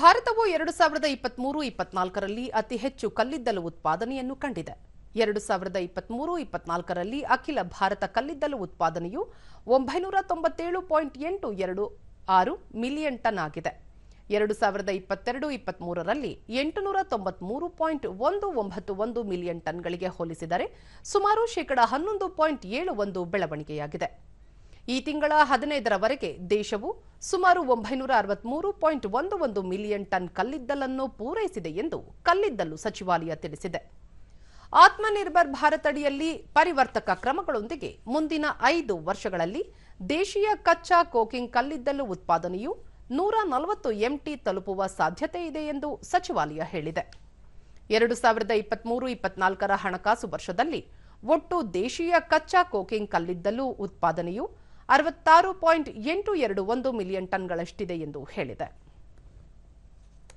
ಭಾರತವು ಎರಡು ಸಾವಿರದ ಇಪ್ಪತ್ಮೂರು, ಇಪ್ಪತ್ನಾಲ್ಕರಲ್ಲಿ ಅತಿ ಹೆಚ್ಚು ಕಲ್ಲಿದ್ದಲು ಉತ್ಪಾದನೆಯನ್ನು ಕಂಡಿದೆ. ಎರಡು ಸಾವಿರದ ಇಪ್ಪತ್ಮೂರು, ಇಪ್ಪತ್ನಾಲ್ಕರಲ್ಲಿ ಅಖಿಲ ಭಾರತ ಕಲ್ಲಿದ್ದಲು ಉತ್ಪಾದನೆಯು ಒಂಬೈನೂರ ತೊಂಬತ್ತೇಳು ಪಾಯಿಂಟ್ ಎಂಟು ಎರಡು ಆರು ಮಿಲಿಯನ್ ಟನ್ ಆಗಿದೆ. ಎರಡು ಸಾವಿರದ ಇಪ್ಪತ್ತೆರಡು, ಇಪ್ಪತ್ಮೂರರಲ್ಲಿ ಎಂಟುನೂರ ತೊಂಬತ್ಮೂರು ಪಾಯಿಂಟ್ ಒಂದು ಒಂಬತ್ತು ಒಂದು ಮಿಲಿಯನ್ ಟನ್ಗಳಿಗೆ ಹೋಲಿಸಿದರೆ ಸುಮಾರು ಶೇಕಡ ಹನ್ನೊಂದು ಪಾಯಿಂಟ್ ಏಳು ಒಂದು ಬೆಳವಣಿಗೆಯಾಗಿದೆ. ಈ ತಿಂಗಳ ಹದಿನೈದರವರೆಗೆ ದೇಶವು ಸುಮಾರು ಒಂಬೈನೂರ ಅರವತ್ಮೂರು ಪಾಯಿಂಟ್ ಒಂದು ಒಂದು ಮಿಲಿಯನ್ ಟನ್ ಕಲ್ಲಿದ್ದಲನ್ನು ಪೂರೈಸಿದೆ ಎಂದು ಕಲ್ಲಿದ್ದಲು ಸಚಿವಾಲಯ ತಿಳಿಸಿದೆ. ಆತ್ಮನಿರ್ಭರ್ ಭಾರತ್ ಅಡಿಯಲ್ಲಿ ಪರಿವರ್ತಕ ಕ್ರಮಗಳೊಂದಿಗೆ ಮುಂದಿನ ಐದು ವರ್ಷಗಳಲ್ಲಿ ದೇಶೀಯ ಕಚ್ಚಾ ಕೋಕಿಂಗ್ ಕಲ್ಲಿದ್ದಲು ಉತ್ಪಾದನೆಯು ನೂರ ನಲವತ್ತು ಎಂಟಿ ತಲುಪುವ ಸಾಧ್ಯತೆ ಇದೆ ಎಂದು ಸಚಿವಾಲಯ ಹೇಳಿದೆ. ಎರಡು ಸಾವಿರದ ಇಪ್ಪತ್ಮೂರು ಇಪ್ಪತ್ನಾಲ್ಕರ ಹಣಕಾಸು ವರ್ಷದಲ್ಲಿ ಒಟ್ಟು ದೇಶೀಯ ಕಚ್ಚಾ ಕೋಕಿಂಗ್ ಕಲ್ಲಿದ್ದಲು ಉತ್ಪಾದನೆಯು ಅರವತ್ತಾರು ಪಾಯಿಂಟ್ ಎಂಟು ಎರಡು ಒಂದು ಮಿಲಿಯನ್ ಟನ್ಗಳಷ್ಟಿದೆ ಎಂದು ಹೇಳಿದೆ.